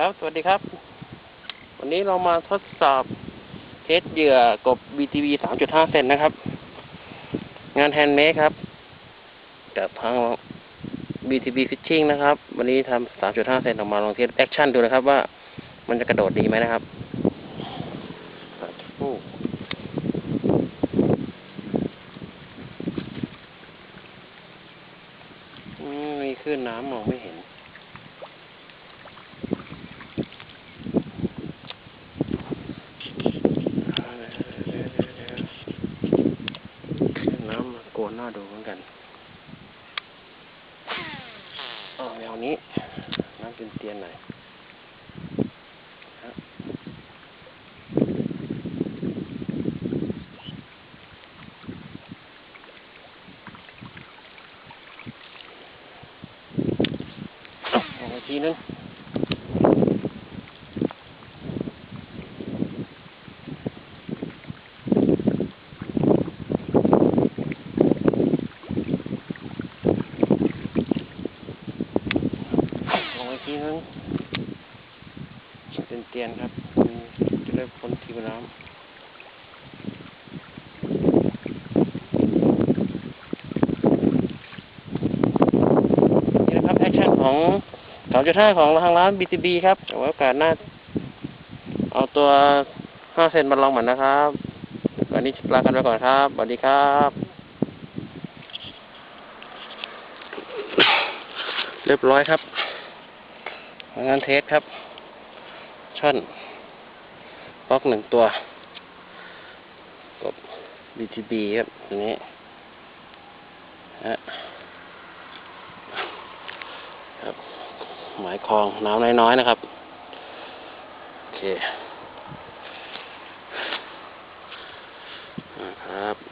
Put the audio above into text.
ครับ สวัสดีครับ วันนี้เรามาทดสอบเทสเหยื่อกบ BTV 3.5 เซนนะครับ งานแฮนด์เมดครับกับทาง BTV Fishing นะครับ วันนี้ทำ3.5 เซนออกมาลองเทสแอคชั่นดูนะครับว่ามันจะกระโดดดีไหมนะครับโอ้อืมมีคลื่นน้ำมองไม่เห็น น้ำมา โกนหน้าดูเหมือนกันอ๋อแนวนี้น้ำเป็นเตียนๆหน่อยฮะเอาเอาอีกทีนึง ลงอีก ทีนึงเป็นเตียนครับจะได้พ้นทิวน้ำนี่นะครับแอคชั่นของ2.5ของทางร้าน BTB ครับแต่ว่าโอกาสหน้า เอาตัว5เซนมาลองเหมือนนะครับวันนี้ลากันไปก่อนครับสวัสดีครับเรียบร้อยครับ งานเทสครับ ช่อนบล็อกหนึ่งตัว กบ BTB ครับตัวนี้ฮะครับ หมายคลองน้ำน้อยๆนะครับ โอเคครับ